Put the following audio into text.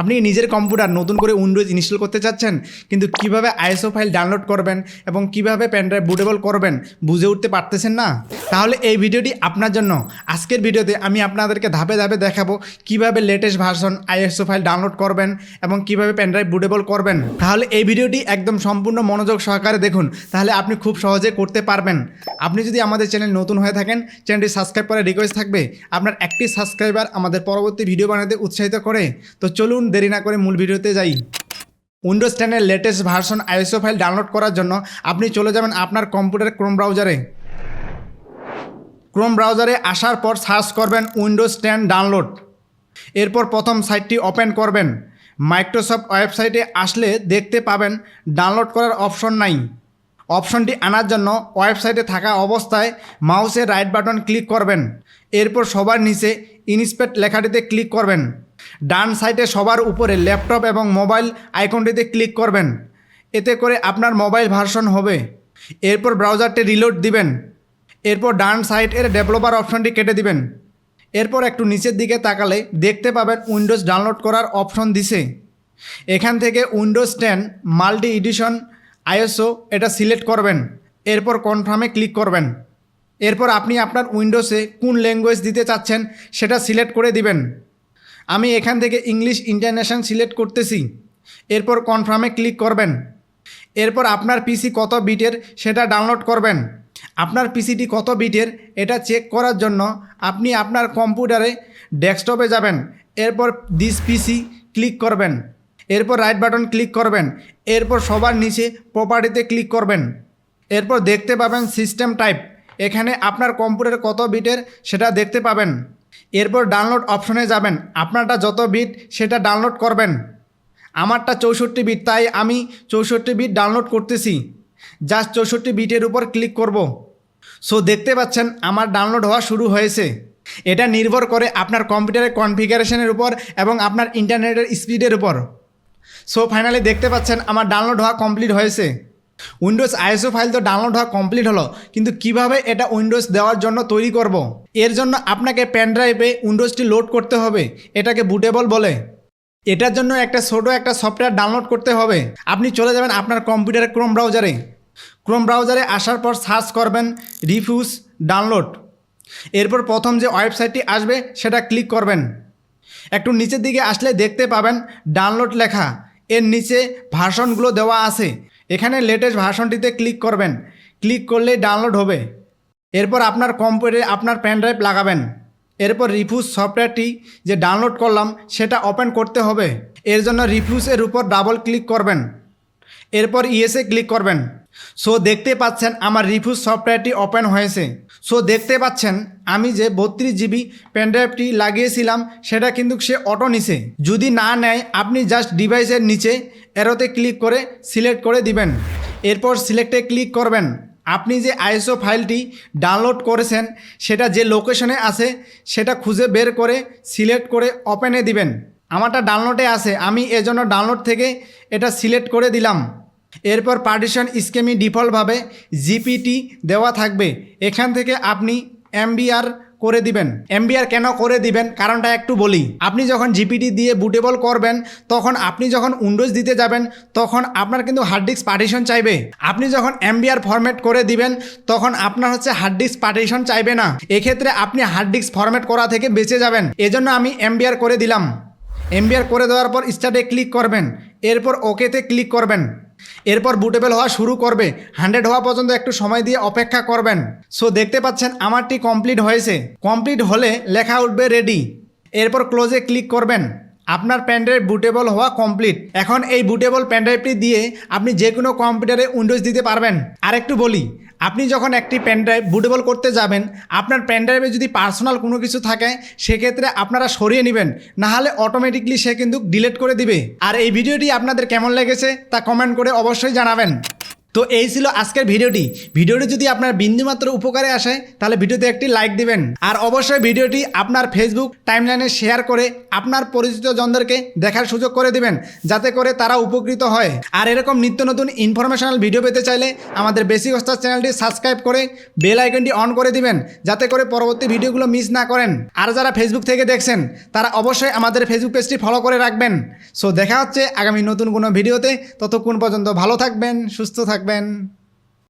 আপনি নিজের কম্পিউটার নতুন করে উইন্ডোজ ইনস্টল করতে চাচ্ছেন? কিন্তু কীভাবে আইএসও ফাইল ডাউনলোড করবেন এবং কীভাবে পেনড্রাইভ বুটেবল করবেন বুঝে উঠতে পারতেছেন না? তাহলে এই ভিডিওটি আপনার জন্য। আজকের ভিডিওতে আমি আপনাদেরকে ধাপে ধাপে দেখাবো কীভাবে latest version ISO file download করবেন এবং কীভাবে পেনড্রাইভ বুটেবল করবেন। তাহলে এই ভিডিওটি একদম সম্পূর্ণ মনোযোগ সহকারে দেখুন। তাহলে আপনি খুব সহজে করতে পারবেন। আপনি যদি আমাদের চ্যানেল নতুন হয়ে থাকেন, চ্যানেলটি সাবস্ক্রাইব করার রিকোয়েস্ট থাকবে, আপনার একটি সাবস্ক্রাইবার আমাদের পরবর্তী ভিডিও বানাতে উৎসাহিত করে। তো চলুন দেরি না করে মূল ভিডিওতে যাই। উইন্ডোজ টেনের latest version ISO file download করার জন্য আপনি চলে যাবেন আপনার কম্পিউটার ক্রোম ব্রাউজারে ক্রোম ব্রাউজারে আসার পর সার্চ করবেন উইন্ডোজ টেন ডাউনলোড এরপর প্রথম সাইটটি ওপেন করবেন। মাইক্রোসফট ওয়েবসাইটে আসলে দেখতে পাবেন ডাউনলোড করার অপশন নাই। অপশনটি আনার জন্য ওয়েবসাইটে থাকা অবস্থায় মাউসের রাইট বাটন ক্লিক করবেন। এরপর সবার নিচে ইনস্পেক্ট লেখাটিতে ক্লিক করবেন। ডান সাইডে সবার উপরে ল্যাপটপ এবং মোবাইল আইকনটিতে ক্লিক করবেন। এতে করে আপনার মোবাইল ভার্সন হবে। এরপর ব্রাউজারটি রিলোড দিবেন। এরপর ডান সাইডের ডেভেলপার অপশনটি কেটে দিবেন। এরপর একটু নিচের দিকে তাকালে দেখতে পাবেন উইন্ডোজ ডাউনলোড করার অপশন দিছে। এখান থেকে Windows ten multi edition ISO এটা সিলেক্ট করবেন। এরপর কনফার্মে ক্লিক করবেন। এরপর আপনি আপনার উইন্ডোজে কোন ল্যাঙ্গুয়েজ দিতে চাচ্ছেন সেটা সিলেক্ট করে দিবেন। আমি এখান থেকে ইংলিশ ইন্টারন্যাশনাল সিলেক্ট করতেছি। এরপর কনফার্মে ক্লিক করবেন। এরপর আপনার পিসি কত বিটের সেটা ডাউনলোড করবেন। আপনার পিসিটি কত বিটের এটা চেক করার জন্য আপনি আপনার কম্পিউটারে ডেস্কটপে যাবেন। এরপর দিস পিসি ক্লিক করবেন। এরপর রাইট বাটন ক্লিক করবেন। এরপর সবার নিচে প্রপার্টিতে ক্লিক করবেন। এরপর দেখতে পাবেন সিস্টেম টাইপ এখানে আপনার কম্পিউটার কত বিটের সেটা দেখতে পাবেন। এরপর ডাউনলোড অপশনে যাবেন। আপনারটা যত বিট সেটা ডাউনলোড করবেন। আমারটা চৌষট্টি বিট তাই আমি চৌষট্টি বিট ডাউনলোড করতেছি। জাস্ট চৌষট্টি বিটের উপর ক্লিক করব। সো দেখতে পাচ্ছেন আমার ডাউনলোড হওয়া শুরু হয়েছে। এটা নির্ভর করে আপনার কম্পিউটারের কনফিগারেশনের উপর এবং আপনার ইন্টারনেটের স্পিডের উপর। সো ফাইনালি দেখতে পাচ্ছেন আমার ডাউনলোড হওয়া কমপ্লিট হয়েছে। উইন্ডোজ আইএসও ফাইল তো ডাউনলোড হওয়া কমপ্লিট হলো, কিন্তু কীভাবে এটা উইন্ডোজ দেওয়ার জন্য তৈরি করব। এর জন্য আপনাকে পেন ড্রাইভে উইন্ডোজটি লোড করতে হবে, এটাকে বুটেবল বলে। এটার জন্য একটা ছোটো একটা সফটওয়্যার ডাউনলোড করতে হবে। আপনি চলে যাবেন আপনার কম্পিউটারের ক্রোম ব্রাউজারে ক্রোম ব্রাউজারে আসার পর সার্চ করবেন রিফিউজ ডাউনলোড এরপর প্রথম যে ওয়েবসাইটটি আসবে, সেটা ক্লিক করবেন। একটু নিচের দিকে আসলে দেখতে পাবেন ডাউনলোড লেখা। এর নিচে ভার্সনগুলো দেওয়া আছে। এখানে লেটেস্ট ভার্সনটিতে ক্লিক করবেন। ক্লিক করলে ডাউনলোড হবে। এরপর আপনার কম্পিউটারে আপনার পেন ড্রাইভ লাগাবেন। এরপর রিফিউজ সফটওয়্যারটি যে ডাউনলোড করলাম, সেটা ওপেন করতে হবে। এর জন্য রিফিউজের উপর ডাবল ক্লিক করবেন। এরপর ইএসএ ক্লিক করবেন। সো দেখতে পাচ্ছেন আমার রিফিউজ সফটওয়্যারটি ওপেন হয়েছে। সো দেখতে পাচ্ছেন, আমি যে বত্রিশ জিবি পেনড্রাইভটি লাগিয়েছিলাম, সেটা কিন্তু সে অটো নিছে। যদি না নেয়, আপনি জাস্ট ডিভাইসের নিচে এরোতে ক্লিক করে সিলেক্ট করে দিবেন। এরপর সিলেক্টে ক্লিক করবেন। আপনি যে আইএসও ফাইলটি ডাউনলোড করেছেন, সেটা যে লোকেশনে আছে, সেটা খুঁজে বের করে সিলেক্ট করে ওপেনে দিবেন। আমারটা ডাউনলোডে আছে, আমি এজন্য ডাউনলোড থেকে এটা সিলেক্ট করে দিলাম। এরপর পার্টিশন স্কেমি ডিফল্টভাবে জিপিটি দেওয়া থাকবে। এখান থেকে আপনি এমবিআর করে দিবেন। এমবিআর কেন করে দিবেন? কারণটা একটু বলি। আপনি যখন জিপিটি দিয়ে বুটেবল করবেন, তখন আপনি যখন উইন্ডোজ দিতে যাবেন, তখন আপনার কিন্তু হার্ড ডিস্ক পার্টিশন চাইবে। আপনি যখন এমবিআর ফরম্যাট করে দিবেন, তখন আপনার হচ্ছে হার্ড ডিস্ক পার্টিশন চাইবে না। এক্ষেত্রে আপনি হার্ড ডিস্ক ফরম্যাট করা থেকে বেঁচে যাবেন। এজন্য আমি এমবিআর করে দিলাম। এমবিআর করে দেওয়ার পর স্টার্টে ক্লিক করবেন। এরপর ওকেতে ক্লিক করবেন। এরপর বুটেবল হওয়া শুরু করবে। হান্ড্রেড হওয়া পর্যন্ত একটু সময় দিয়ে অপেক্ষা করবেন। সো দেখতে পাচ্ছেন, আমারটি কমপ্লিট হয়েছে। কমপ্লিট হলে লেখা উঠবে রেডি এরপর ক্লোজে ক্লিক করবেন। আপনার প্যানড্রাইভ বুটেবল হওয়া কমপ্লিট এখন এই বুটেবল প্যানড্রাইভটি দিয়ে আপনি যে কোনো কম্পিউটারে উইন্ডোজ দিতে পারবেন। আর একটু বলি আপনি যখন একটি পেন ড্রাইভ বুটেবল করতে যাবেন, আপনার পেন ড্রাইভে যদি পার্সোনাল কোনো কিছু থাকে, সেক্ষেত্রে আপনারা সরিয়ে নেবেন, নাহলে অটোমেটিকলি সে কিন্তু ডিলেট করে দিবে। আর এই ভিডিওটি আপনাদের কেমন লেগেছে তা কমেন্ট করে অবশ্যই জানাবেন। তো এই ছিল আজকের ভিডিওটি। ভিডিওটি যদি আপনার বিন্দুমাত্র উপকারে আসে, তাহলে ভিডিওতে একটি লাইক দিবেন। আর অবশ্যই ভিডিওটি আপনার ফেসবুক টাইমলাইনে শেয়ার করে আপনার পরিচিত জনদেরকে দেখার সুযোগ করে দিবেন, যাতে করে তারা উপকৃত হয়। আর এরকম নিত্য নতুন ইনফরমেশনাল ভিডিও পেতে চাইলে আমাদের বেসিক ওস্তাদ চ্যানেলটি সাবস্ক্রাইব করে বেল আইকনটি অন করে দিবেন, যাতে করে পরবর্তী ভিডিওগুলো মিস না করেন। আর যারা ফেসবুক থেকে দেখছেন, তারা অবশ্যই আমাদের ফেসবুক পেজটি ফলো করে রাখবেন। সো দেখা হচ্ছে আগামী নতুন কোনো ভিডিওতে ততক্ষণ পর্যন্ত ভালো থাকবেন, সুস্থ থাকবেন। রাখবেন